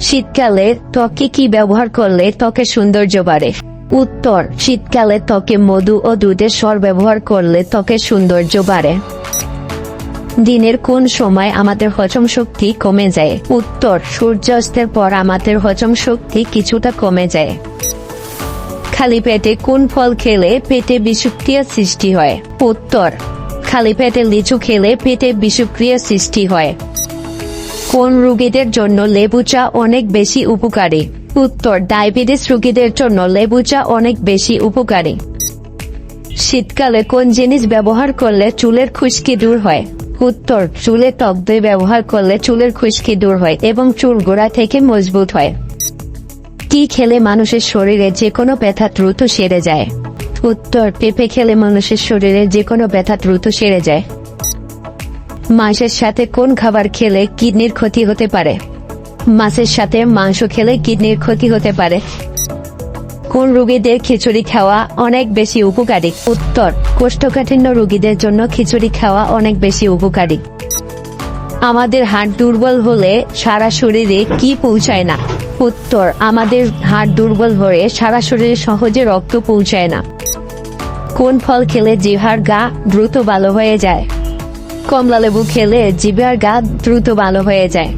শীতকালে ত্বকে কি ব্যবহার করলে ত্বকে সৌন্দর্য বাড়ে? উত্তর, শীতকালে ত্বকে মধু ও দুধের স্বর ব্যবহার করলে ত্বকে সৌন্দর্য বাড়ে। দিনের কোন সময় আমাদের হজম শক্তি কমে যায়? উত্তর, সূর্যাস্তের পর আমাদের হজম শক্তি কিছুটা কমে যায়। খালি পেটে কোন ফল খেলে পেটে বিষুক্রিয়া সৃষ্টি হয়? উত্তর, খালি পেটে লিচু খেলে পেটে বিষুক্রিয়া সৃষ্টি হয়। কোন রোগীদের জন্য লেবু চা অনেক বেশি উপকারী? উত্তর, ডায়াবেটিস রোগীদের জন্য লেবু চা অনেক বেশি উপকারী। শীতকালে কোন জিনিস ব্যবহার করলে চুলের খুশকি দূর হয়? উত্তর, চুলে টক দই ব্যবহার করলে চুলের খুশকি দূর হয় এবং চুল গোড়া থেকে মজবুত হয়। কি খেলে মানুষের শরীরে যে কোনো ব্যথা দ্রুত সেরে যায়? উত্তর, পেঁপে খেলে মানুষের শরীরে যে কোনো ব্যথা দ্রুত সেরে যায়। মাংসের সাথে কোন খাবার খেলে কিডনির ক্ষতি হতে পারে? মাছের সাথে মাংস খেলে কিডনির ক্ষতি হতে পারে। কোন রোগীদের খিচুড়ি খাওয়া অনেক বেশি উপকারী? উত্তর, কোষ্ঠকাঠিন্য রোগীদের জন্য খিচুড়ি খাওয়া অনেক বেশি উপকারী। আমাদের হাড় দুর্বল হলে সারা শরীরে কি পৌঁছায় না? উত্তর, আমাদের হাড় দুর্বল হয়ে সারা শরীরে সহজে রক্ত পৌঁছায় না। কোন ফল খেলে জিহার গা দ্রুত ভালো হয়ে যায়? কমলা লেবু খেলে জিভার গা দ্রুত ভালো হয়ে যায়।